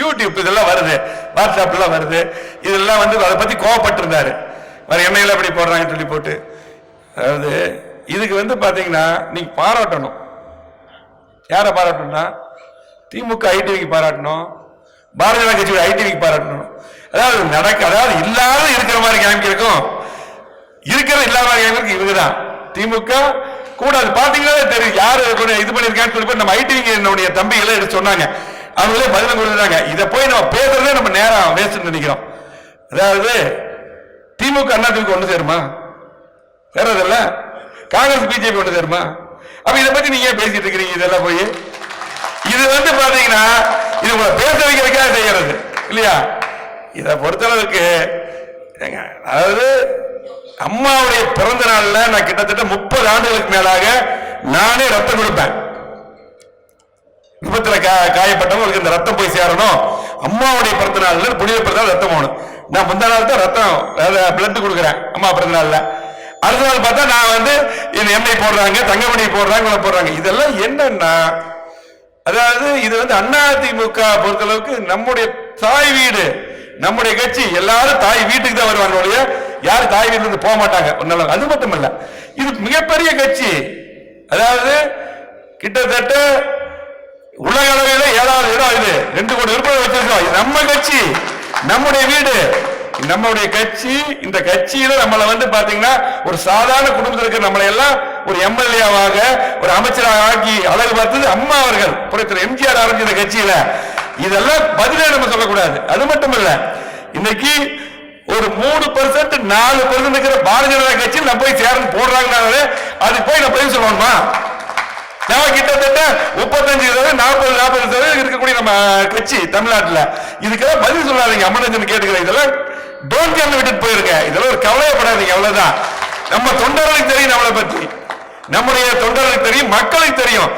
YouTube இதெல்லாம் வருது. வாட்ஸ்அப்லாம் வருது. இதெல்லாம் வந்து அதை பத்தி கோவப்பட்டிருந்தாரு. வேற எண்ணெயில் எப்படி போடுறாங்கன்னு சொல்லி போட்டு. அதாவது இதுக்கு வந்து பாத்தீங்கன்னா நீங்கள் பாராட்டணும். யாரை பாராட்டணும்னா திமுக ஐடிவிக்கு பாராட்டணும். பாரதிய ஜனதா கட்சி ஐடிவிக்கு பாராட்டணும். அதாவது நடக்க அதாவது இல்லாத இருக்கிற மாதிரி காமிக்கிறக்கும் இருக்கிற இல்லாத மாதிரி காமிக்கிறதுக்கு இவங்க தான் திமுக கூட அது தெரியும். யாரு கூட இது பண்ணியிருக்கான்னு சொல்லி நம்ம ஐடிவிங்க என்னுடைய தம்பிகளை எடுத்து சொன்னாங்க. அவங்களே பதில கொடுத்துட்டாங்க இதை போய் நம்ம பேசுறதே நம்ம நேரம் வேஸ்ட் நினைக்கிறோம். அதாவது திமுக அண்ணா திமுக ஒன்று சேருமா? சேரதில்ல காங்கிரஸ் பிஜேபி ஒன்று சேருமா? அப்ப இதை பத்தி நீங்க பேசிட்டு இருக்கிறீங்க இதெல்லாம் போய்? இது வந்து பாத்தீங்கன்னா இது உங்களை பேச வைக்கிறதுக்காக செய்யறது. இல்லையா? இதை பொறுத்தளவுக்கு ஏங்க, அதாவது அம்மாவுடைய பிறந்த நாள்ல நான் கிட்டத்தட்ட முப்பது ஆண்டுகளுக்கு மேலாக நானே ரத்தம் கொடுப்பேன். விபத்துல கா- காயப்பட்டவங்களுக்கு இந்த ரத்தம் போய் சேரணும். அம்மாவுடைய பிறந்த நாள்ல புனித பிறந்த ரத்தம் போகணும். நான் முந்தா நாள் தான் ரத்தம் பிளட் கொடுக்குறேன் அம்மா பிறந்த நாள்ல அடுத்த நாள் பார்த்தா நான் வந்து இந்த எண்ணெய் போடுறாங்க தங்கமணி போடுறாங்க போடுறாங்க. இதெல்லாம் என்னன்னா அதாவது இது வந்து அண்ணா திமுக பொறுத்தளவுக்கு நம்முடைய தாய் வீடு நம்முடைய கட்சி எல்லாரும் தாய் வீட்டுக்கு தான் வருவாங்க ஒழிய யாரும் தாய் வீட்டுல இருந்து போக மாட்டாங்க. ஒரு அது மட்டும் இல்ல இது மிகப்பெரிய கட்சி. அதாவது கிட்டத்தட்ட உலக அளவில ஏழாவது இடம் இது. ரெண்டு கோடி உறுப்பினர் வச்சிருக்கோம் இது நம்ம கட்சி நம்முடைய வீடு. நம்முடைய கட்சி இந்த கட்சியில நம்மளை வந்து பாத்தீங்கன்னா ஒரு சாதாரண குடும்பத்தில் இருக்கிற நம்மளை எல்லாம் ஒரு எம்எல்ஏவாக ஒரு அமைச்சராக ஆக்கி அழகு பார்த்தது அம்மா அவர்கள். புறத்தில் எம்ஜிஆர் ஆரம்பிச்ச இந்த கட்சியில. இதெல்லாம் பதிலே நம்ம சொல்லக்கூடாது. அது மட்டும் இல்ல இன்னைக்கு ஒரு மூணு பர்சன்ட் நாலு பர்சன்ட் இருக்கிற பாரதிய ஜனதா கட்சியில் நம்ம போய் சேர்ந்து போடுறாங்கனாலே அது போய் நான் பதில் சொல்லணுமா? நான் கிட்டத்தட்ட முப்பத்தஞ்சு நம்ம கட்சி தமிழ்நாட்டுல. இதுக்கெல்லாம் பதில் சொல்லாதீங்க அம்மனஞ்சன் கேட்டுக்கிறேன். இதெல்லாம் டோன்ட் கேம் விட்டுட்டு போயிருங்க. இதெல்லாம் ஒரு கவலையப்படாதீங்க அவ்வளவுதான். நம்ம தொண்டர்களுக்கு தெரியும் நம்மளை பத்தி. நம்முடைய தொண்டர்களுக்கு தெரியும் மக்களுக்கு தெரியும்.